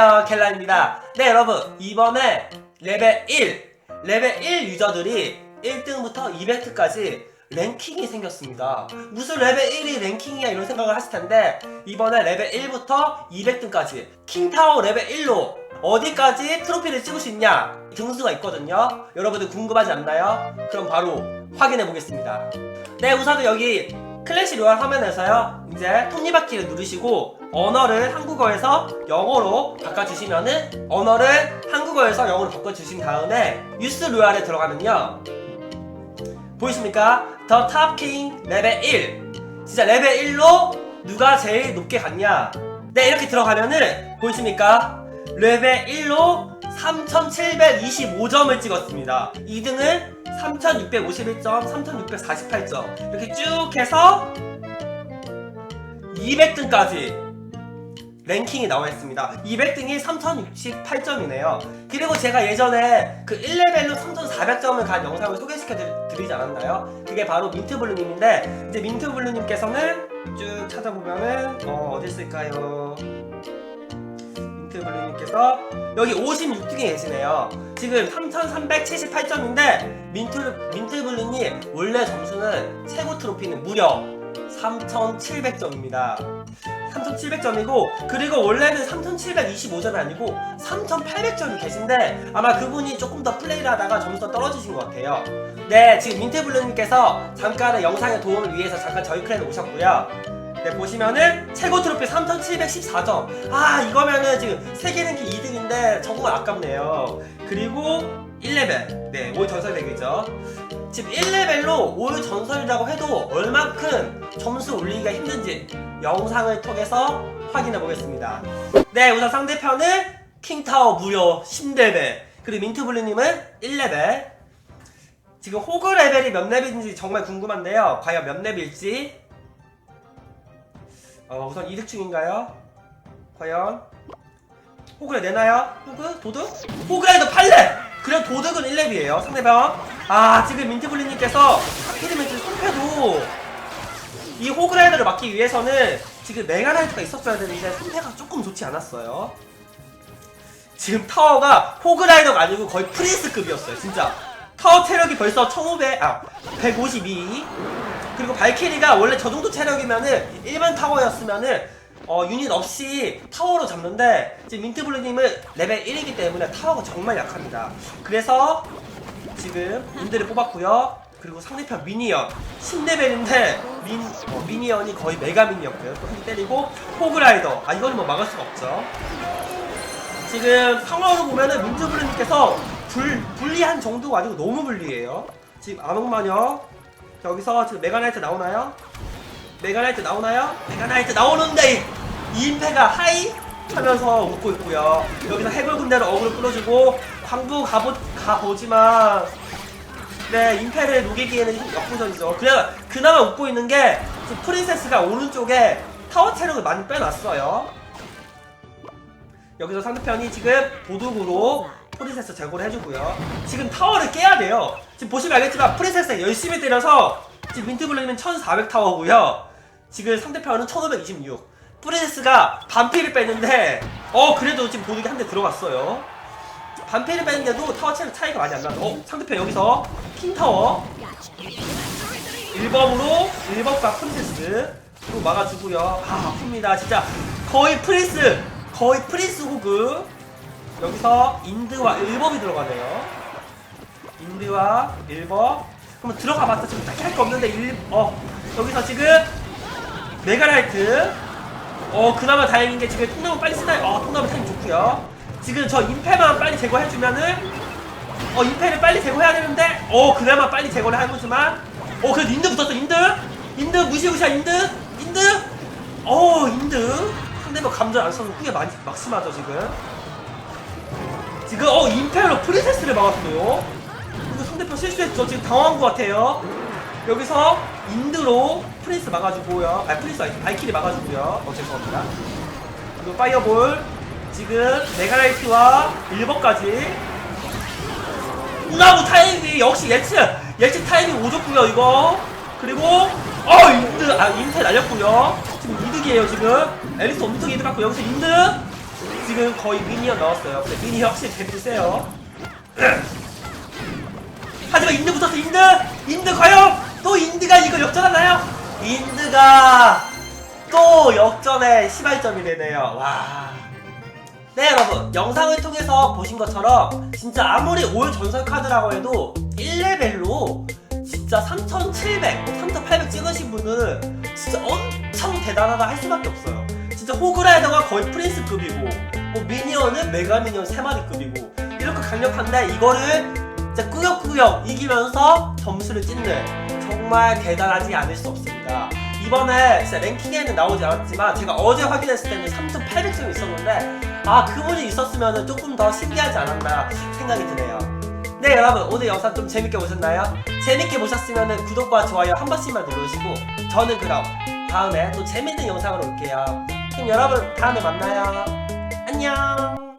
안녕하세요 켈라입니다. 네 여러분 이번에 레벨 1 레벨 1 유저들이 1등부터 200등까지 랭킹이 생겼습니다. 무슨 레벨 1이 랭킹이야 이런 생각을 하실 텐데 이번에 레벨 1부터 200등까지 킹타워 레벨 1로 어디까지 트로피를 찍을 수 있냐 등수가 있거든요. 여러분들 궁금하지 않나요? 그럼 바로 확인해 보겠습니다. 네 우선 여기 클래시 로얄 화면에서요 이제 톱니바퀴를 누르시고 언어를 한국어에서 영어로 바꿔주시면은 언어를 한국어에서 영어로 바꿔주신 다음에 유스 로얄에 들어가면요. 보이십니까? 더 탑킹 레벨 1 진짜 레벨 1로 누가 제일 높게 갔냐? 네 이렇게 들어가면은 보이십니까? 레벨 1로 3725점을 찍었습니다. 2등은 3651점, 3648점. 이렇게 쭉 해서 200등까지 랭킹이 나와 있습니다. 200등이 3068점이네요. 그리고 제가 예전에 그 1레벨로 3400점을 간 영상을 소개시켜 드리- 드리지 않았나요? 그게 바로 민트블루님인데 이제 민트블루님께서는 쭉 찾아보면은 어 어디 있을까요? 민트블루님께서 여기 56등에 계시네요. 지금 3378점인데 민트 민트블루님 원래 점수는 최고 트로피는 무려 3700점입니다. 3700점이고 그리고 원래는 3725점이 아니고 3800점이 계신데 아마 그분이 조금 더 플레이를 하다가 점수가 떨어지신 것 같아요. 네 지금 민트블루님께서 잠깐의 영상의 도움을 위해서 잠깐 저희 클랜에 오셨고요. 네 보시면은 최고 트로피 3714점. 아 이거면은 지금 세계 랭킹 2등인데 정말 아깝네요. 그리고 1레벨. 네 5위 전설덱이죠 지금 1레벨로 5위 전설이라고 해도 얼만큼 점수 올리기가 힘든지 영상을 통해서 확인해 보겠습니다. 네, 우선 상대편은 킹타워 무려 10레벨, 그리고 민트블루님은 1레벨. 지금 호그 레벨이 몇 레벨인지 정말 궁금한데요. 과연 몇 레벨일지. 어, 우선 이득 중인가요? 과연 호그를 내나요? 호그? 도둑? 호그라이더 8렙! 그래 도둑은 1렙이에요 상대방 아 지금 민트블리님께서 지금 손패도 이 호그라이더를 막기 위해서는 지금 메가라이트가 있었어야 되는데 손패가 조금 좋지 않았어요. 지금 타워가 호그라이더가 아니고 거의 프린스급이었어요 진짜. 타워 체력이 벌써 1500, 아 152 그리고 발키리가 원래 저 정도 체력이면은 일반 타워였으면은 어, 유닛 없이 타워로 잡는데 지금 민트블루님은 레벨 1이기 때문에 타워가 정말 약합니다. 그래서 지금 인드를 뽑았고요. 그리고 상대편 미니언 10레벨인데 민, 어, 미니언이 거의 메가민이었고요. 또한대 때리고 호그라이더 아 이거는 뭐 막을 수가 없죠. 지금 상황으로 보면은 민트블루님께서 불, 불리한 정도가 아니고 너무 불리해요. 지금 암흑마녀 여기서 지금 메가나이트 나오나요? 메가나이트 나오나요? 메가나이트 나오는데 인패가 하이 하면서 웃고 있고요. 여기서 해골 군대를 어그로 끌어주고 광부 가보 가보지만 네 인패를 녹이기에는 좀 역부족이죠. 그냥 그나마 웃고 있는 게 지금 프린세스가 오른쪽에 타워 체력을 많이 빼놨어요. 여기서 상대편이 지금 도둑으로 프린세스 제거를 해주고요. 지금 타워를 깨야 돼요. 지금 보시면 알겠지만 프린세스 열심히 때려서 지금 민트블루는 1400 타워고요. 지금 상대편은 1526. 프린세스가 반피를 뺐는데 어 그래도 지금 도둑이 한 대 들어갔어요. 반피를 뺐는데도 타워 체력 차이가 많이 안 나죠. 어 상대편 여기서 킹타워 1범으로 1범과 프린세스 또 막아주고요. 아 아픕니다. 진짜 거의 프린스 거의 프린스 호그 여기서 인드와 1범이 들어가네요. 인드와 1범 그러면 들어가 봤자 지금 딱히 할거 없는데 1, 어 여기서 지금 메가라이트 어 그나마 다행인 게 지금 통나무 빨리 쓰나요? 어 통나무 타임 좋고요 지금 저 임페만 빨리 제거해주면은 어 임페를 빨리 제거해야 되는데 어 그나마 빨리 제거를 하고지만 어 그래도 인드 붙었어 인드? 인드 무시무시한 인드? 인드? 어 인드? 상대방 감전 안 써서 후에 많이 막심하죠 지금. 지금 어 임페로 프린세스를 막았어요. 이거 상대편 실수했죠. 지금 당황한 것 같아요. 여기서 인드로 프린스 막아주고요. 아 프린스 아니 발키리 막아주고요. 어 죄송합니다. 그리고 파이어볼 지금 메가라이트와 1번까지 우나무 타이밍이 역시 예측 예측 타이밍 오졌고요 이거 그리고 어 인드 아 인테 날렸고요 지금 이득이에요 지금 앨리스 엄청 이득 갖고 여기서 인드 지금 거의 미니언 넣었어요. 근데 미니 확실히 데뷔 세요. 하지만 인드 붙었어 인드! 인드 과연 또 인드가 이거 역전하나요? 인드가 또 역전의 시발점이 되네요. 와. 네 여러분. 영상을 통해서 보신 것처럼 진짜 아무리 올 전설 카드라고 해도 1레벨로 진짜 3700, 3800 찍으신 분은 진짜 엄청 대단하다 할 수밖에 없어요. 진짜 호그라이더가 거의 프린스급이고 뭐 미니언은 메가미니언 3마리급이고 이렇게 강력한데 이거를 진짜 꾸역꾸역 이기면서 점수를 찍는 정말 대단하지 않을 수 없습니다. 이번에 진짜 랭킹에는 나오지 않았지만 제가 어제 확인했을 때는 3800점이 있었는데 아 그분이 있었으면 조금 더 신기하지 않았나 생각이 드네요. 네 여러분 오늘 영상 좀 재밌게 보셨나요? 재밌게 보셨으면 구독과 좋아요 한 번씩만 눌러주시고 저는 그럼 다음에 또 재밌는 영상으로 올게요. 그럼 여러분 다음에 만나요. 안녕